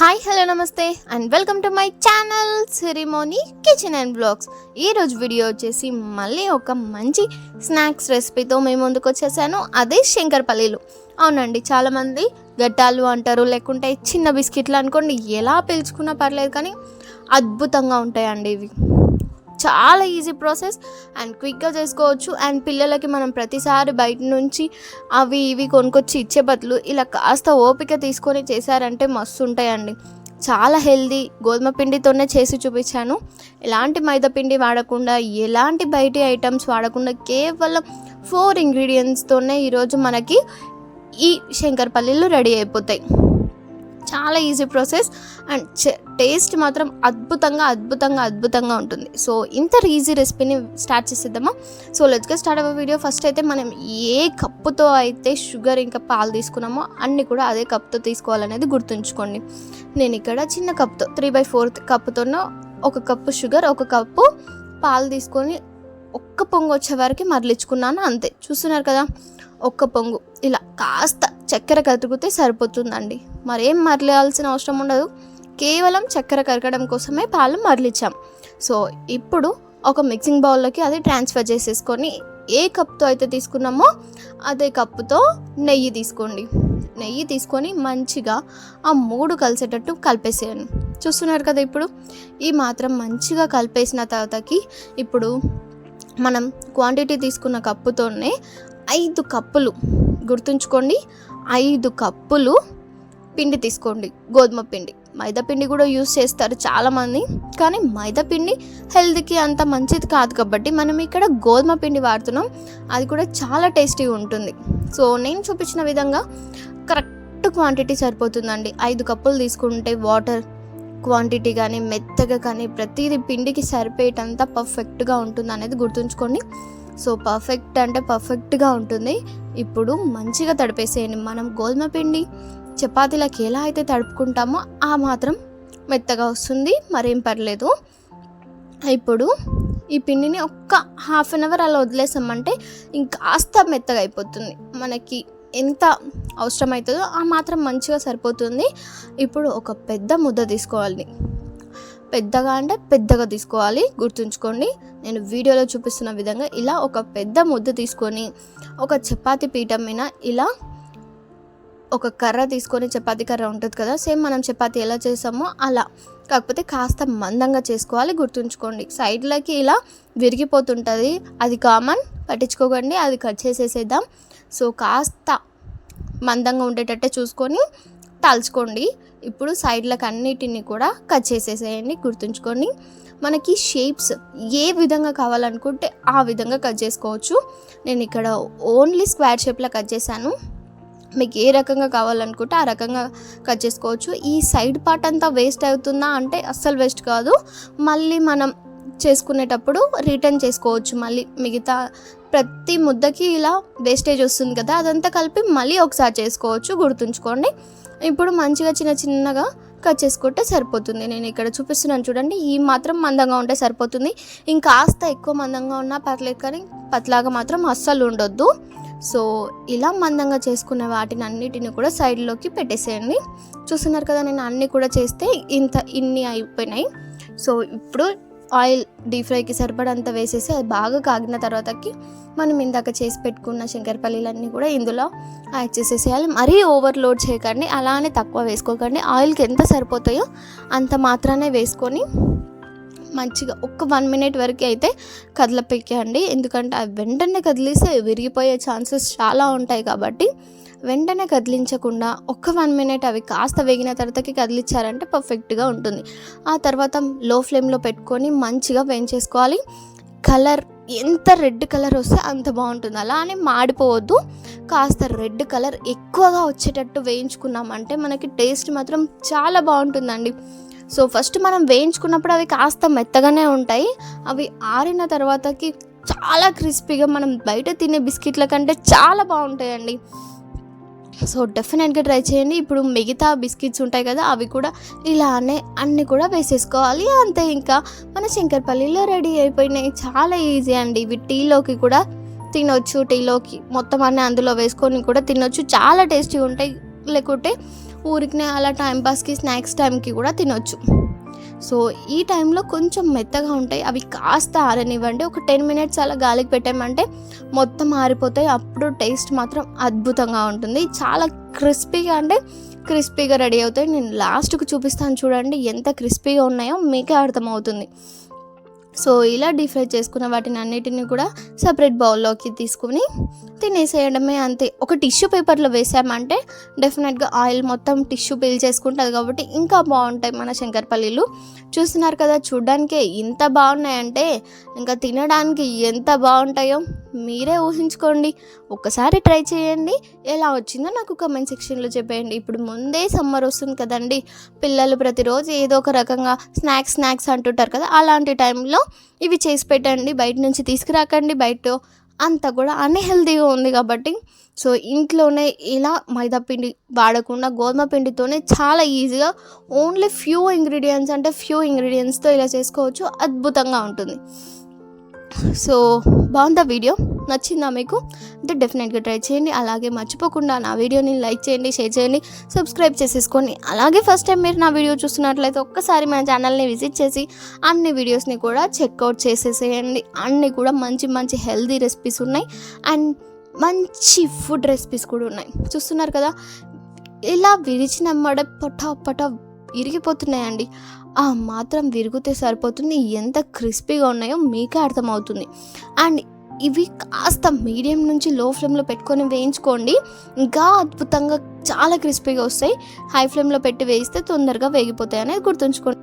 Hi hello నమస్తే and welcome to my channel ceremony kitchen and blogs ఈరోజు video వచ్చేసి మళ్ళీ ఒక మంచి స్నాక్స్ రెసిపీతో మేము ముందుకు వచ్చేసాను. అదే శంకర్పల్లీలు. అవునండి చాలామంది గట్టాలు అంటారు లేకుంటే చిన్న బిస్కెట్లు అనుకోండి ఎలా పిలుచుకున్నా పర్లేదు కానీ అద్భుతంగా ఉంటాయండి ఇవి. చాలా ఈజీ ప్రాసెస్ అండ్ క్విక్గా చేసుకోవచ్చు. అండ్ పిల్లలకి మనం ప్రతిసారి బయట నుంచి అవి ఇవి కొనుక్కొచ్చి ఇచ్చే బదులు ఇలా కాస్త ఓపిక తీసుకొని చేశారంటే మస్తు ఉంటాయండి. చాలా హెల్దీ గోధుమ పిండితోనే చేసి చూపించాను. ఎలాంటి మైదా పిండి వాడకుండా ఎలాంటి బయటి ఐటమ్స్ వాడకుండా కేవలం ఫోర్ ఇంగ్రీడియంట్స్తోనే ఈరోజు మనకి ఈ శంకర్పల్లీలు రెడీ అయిపోతాయి. చాలా ఈజీ ప్రాసెస్ అండ్ టేస్ట్ మాత్రం అద్భుతంగా అద్భుతంగా అద్భుతంగా ఉంటుంది. సో ఇంత ఈజీ రెసిపీని స్టార్ట్ చేసేద్దామా? సో లెట్స్గా స్టార్ట్ అవ్వ వీడియో ఫస్ట్ అయితే మనం ఏ కప్పుతో అయితే షుగర్ ఇంకా పాలు తీసుకున్నామో అన్నీ కూడా అదే కప్తో తీసుకోవాలనేది గుర్తుంచుకోండి. నేను ఇక్కడ చిన్న కప్తో త్రీ బై ఫోర్త్ కప్తోనో ఒక కప్పు షుగర్ ఒక కప్పు పాలు తీసుకొని ఒక్క పొంగు వచ్చే వరకు మరలించుకున్నాను అంతే. చూస్తున్నారు కదా? ఒక్క పొంగు. ఇలా కాస్త చక్కెర కతికితే సరిపోతుందండి. మరేం మరలాల్సిన అవసరం ఉండదు. కేవలం చక్కెర కరగడం కోసమే పాలు మరలిచ్చాం. సో ఇప్పుడు ఒక మిక్సింగ్ బౌల్లోకి అది ట్రాన్స్ఫర్ చేసేసుకొని ఏ కప్తో అయితే తీసుకున్నామో అదే కప్పుతో నెయ్యి తీసుకోండి. నెయ్యి తీసుకొని మంచిగా ఆ మూడు కలిసేటట్టు కలిపేసేయండి. చూస్తున్నారు కదా ఇప్పుడు? ఈ మాత్రం మంచిగా కలిపేసిన తర్వాతకి ఇప్పుడు మనం క్వాంటిటీ తీసుకున్న కప్పుతోనే ఐదు కప్పులు గుర్తుంచుకోండి ఐదు కప్పులు పిండి తీసుకోండి గోధుమ పిండి. మైదాపిండి కూడా యూస్ చేస్తారు చాలామంది. కానీ మైదాపిండి హెల్త్కి అంత మంచిది కాదు కాబట్టి మనం ఇక్కడ గోధుమ పిండి వాడుతున్నాం. అది కూడా చాలా టేస్టీగా ఉంటుంది. సో నేను చూపించిన విధంగా కరెక్ట్ క్వాంటిటీ సరిపోతుందండి. ఐదు కప్పులు తీసుకుంటే వాటర్ క్వాంటిటీ కానీ మెత్తగా కానీ ప్రతిదీ పిండికి సరిపోయేటంత పర్ఫెక్ట్గా ఉంటుంది అనేది గుర్తుంచుకోండి. సో పర్ఫెక్ట్ అంటే పర్ఫెక్ట్గా ఉంటుంది. ఇప్పుడు మంచిగా తడిపేసేయండి. మనం గోధుమ పిండి చపాతీలకు ఎలా అయితే తడుపుకుంటామో ఆ మాత్రం మెత్తగా వస్తుంది మరేం పర్లేదు. ఇప్పుడు ఈ పిండిని ఒక్క హాఫ్ అన్ అవర్ అలా వదిలేసామంటే ఇంకాస్త మెత్తగా అయిపోతుంది. మనకి ఎంత అవసరమవుతుందో ఆ మాత్రం మంచిగా సరిపోతుంది. ఇప్పుడు ఒక పెద్ద ముద్ద తీసుకోవాలి. పెద్దగా అంటే పెద్దగా తీసుకోవాలి. గుర్తుంచుకోండి నేను వీడియోలో చూపిస్తున్న విధంగా ఇలా ఒక పెద్ద ముద్ద తీసుకొని ఒక చపాతి పీఠం మీద ఇలా ఒక కర్ర తీసుకొని చపాతీ కర్ర ఉంటుంది కదా సేమ్ మనం చపాతీ ఎలా చేసామో అలా. కాకపోతే కాస్త మందంగా చేసుకోవాలి గుర్తుంచుకోండి. సైడ్లకి ఇలా విరిగిపోతుంటుంది. అది కామన్ పట్టించుకోకండి అది కట్ చేసేసేద్దాం. సో కాస్త మందంగా ఉండేటట్టే చూసుకొని తలుచుకోండి. ఇప్పుడు సైడ్లకు అన్నిటిని కూడా కట్ చేసేసేయండి గుర్తుంచుకోండి. మనకి షేప్స్ ఏ విధంగా కావాలనుకుంటే ఆ విధంగా కట్ చేసుకోవచ్చు. నేను ఇక్కడ ఓన్లీ స్క్వేర్ షేప్లో కట్ చేశాను. మీకు ఏ రకంగా కావాలనుకుంటే ఆ రకంగా కట్ చేసుకోవచ్చు. ఈ సైడ్ పార్ట్ అంతా వేస్ట్ అవుతుందా అంటే అస్సలు వేస్ట్ కాదు. మళ్ళీ మనం చేసుకునేటప్పుడు రిటర్న్ చేసుకోవచ్చు. మళ్ళీ మిగతా ప్రతి ముద్దకి ఇలా వేస్టేజ్ వస్తుంది కదా అదంతా కలిపి మళ్ళీ ఒకసారి చేసుకోవచ్చు. గుర్తుంచుకోండి. ఇప్పుడు మంచిగా చిన్న చిన్నగా కట్ చేసుకుంటే సరిపోతుంది. నేను ఇక్కడ చూపిస్తున్నాను చూడండి. ఈ మాత్రం మందంగా ఉంటే సరిపోతుంది. ఇంకాస్త ఎక్కువ మందంగా ఉన్నా పర్లేదు కానీ పతలాగా మాత్రం అస్సలు ఉండొద్దు. సో ఇలా మందంగా చేసుకున్న వాటిని అన్నిటిని కూడా సైడ్లోకి పెట్టేసేయండి. చూస్తున్నారు కదా నేను అన్నీ కూడా చేస్తే ఇంత ఇన్ని అయిపోయినాయి. సో ఇప్పుడు ఆయిల్ డీప్ ఫ్రైకి సరిపడంత వేసేసి అది బాగా కాగిన తర్వాతకి మనం ఇందాక చేసి పెట్టుకున్న శంకరపల్లీలన్నీ కూడా ఇందులో యాడ్ చేసేసేయాలి. మరీ ఓవర్లోడ్ చేయకండి అలానే తక్కువ వేసుకోకండి. ఆయిల్కి ఎంత సరిపోతాయో అంత మాత్రానే వేసుకొని మంచిగా ఒక్క వన్ మినిట్ వరకు అయితే కదలపెక్కండి. ఎందుకంటే అవి వెంటనే కదిలిస్తే విరిగిపోయే ఛాన్సెస్ చాలా ఉంటాయి కాబట్టి వెంటనే కదిలించకుండా ఒక్క వన్ మినిట్ అవి కాస్త వేగిన తర్వాతకి కదిలించారంటే పర్ఫెక్ట్గా ఉంటుంది. ఆ తర్వాత లో ఫ్లేమ్లో పెట్టుకొని మంచిగా వేయించేసుకోవాలి. కలర్ ఎంత రెడ్ కలర్ వస్తే అంత బాగుంటుంది. అలా అని మాడిపోవద్దు. కాస్త రెడ్ కలర్ ఎక్కువగా వచ్చేటట్టు వేయించుకున్నామంటే మనకి టేస్ట్ మాత్రం చాలా బాగుంటుందండి. సో ఫస్ట్ మనం వేయించుకున్నప్పుడు అవి కాస్త మెత్తగానే ఉంటాయి. అవి ఆరిన తర్వాతకి చాలా క్రిస్పీగా మనం బయట తినే బిస్కెట్ల కంటే చాలా బాగుంటాయండి. సో డెఫినెట్గా ట్రై చేయండి. ఇప్పుడు మిగతా బిస్కెట్స్ ఉంటాయి కదా అవి కూడా ఇలానే అన్నీ కూడా వేసేసుకోవాలి. అంతే ఇంకా మన శంకర్పల్లిలో రెడీ అయిపోయినాయి. చాలా ఈజీ అండి. ఇవి టీలోకి కూడా తినొచ్చు. టీలోకి మొత్తం అన్నీ అందులో వేసుకొని కూడా తినొచ్చు. చాలా టేస్టీగా ఉంటాయి. లేకుంటే ఊరికినే అలా టైంపాస్కి స్నాక్స్ టైంకి కూడా తినొచ్చు. సో ఈ టైంలో కొంచెం మెత్తగా ఉంటాయి. అవి కాస్త ఆరనివ్వండి. ఒక టెన్ మినిట్స్ అలా గాలికి పెట్టామంటే మొత్తం ఆరిపోతాయి. అప్పుడు టేస్ట్ మాత్రం అద్భుతంగా ఉంటుంది. చాలా క్రిస్పీగా అంటే క్రిస్పీగా రెడీ అవుతాయి. నేను లాస్ట్కి చూపిస్తాను చూడండి. ఎంత క్రిస్పీగా ఉన్నాయో మీకే అర్థమవుతుంది. సో ఇలా డీప్ ఫ్రై చేసుకున్న వాటిని అన్నిటిని కూడా సపరేట్ బౌల్లోకి తీసుకుని తినేసేయడమే అంతే. ఒక టిష్యూ పేపర్లో వేసామంటే డెఫినెట్గా ఆయిల్ మొత్తం టిష్యూ పీల్ చేసుకుంటుంది కాబట్టి ఇంకా బాగుంటాయి మన శంకరపల్లిలు. చూస్తున్నారు కదా చూడ్డానికి ఇంత బాగున్నాయంటే ఇంకా తినడానికి ఎంత బాగుంటాయో మీరే ఊహించుకోండి. ఒక్కసారి ట్రై చేయండి. ఎలా వచ్చిందో నాకు కమెంట్ సెక్షన్లో చెప్పేయండి. ఇప్పుడు ముందే సమ్మర్ వస్తుంది కదండి. పిల్లలు ప్రతిరోజు ఏదో ఒక రకంగా స్నాక్స్ స్నాక్స్ అంటుంటారు కదా అలాంటి టైంలో ఇవి చేసి పెట్టండి. బయట నుంచి తీసుకురాకండి. బయట అంతా కూడా అన్హెల్దీగా ఉంది కాబట్టి. సో ఇంట్లోనే ఇలా మైదా పిండి వాడకుండా గోధుమ పిండితోనే చాలా ఈజీగా ఓన్లీ ఫ్యూ ఇంగ్రీడియంట్స్ అంటే ఫ్యూ ఇంగ్రీడియంట్స్తో ఇలా చేసుకోవచ్చు. అద్భుతంగా ఉంటుంది. సో బాగుందా వీడియో? నచ్చిందా మీకు? అంటే డెఫినెట్గా ట్రై చేయండి. అలాగే మర్చిపోకుండా నా వీడియోని లైక్ చేయండి షేర్ చేయండి సబ్స్క్రైబ్ చేసేసుకోండి. అలాగే ఫస్ట్ టైం మీరు నా వీడియో చూస్తున్నట్లయితే ఒక్కసారి మన ఛానల్ని విజిట్ చేసి అన్ని వీడియోస్ని కూడా చెక్అవుట్ చేసేసేయండి. అన్నీ కూడా మంచి మంచి హెల్దీ రెసిపీస్ ఉన్నాయి. అండ్ మంచి ఫుడ్ రెసిపీస్ కూడా ఉన్నాయి. చూస్తున్నారు కదా? ఇలా విరిచిన మడ పటా పొట ఇరిగిపోతున్నాయండి ఆ మాత్రం విరిగితే సరిపోతుంది. ఎంత క్రిస్పీగా ఉన్నాయో మీకే అర్థమవుతుంది. అండ్ ఇవి కాస్త మీడియం నుంచి లో ఫ్లేమ్లో పెట్టుకొని వేయించుకోండి. ఇంకా అద్భుతంగా చాలా క్రిస్పీగా వస్తాయి. హై ఫ్లేమ్లో పెట్టి వేయిస్తే తొందరగా వేగిపోతాయి అనేది గుర్తుంచుకోండి.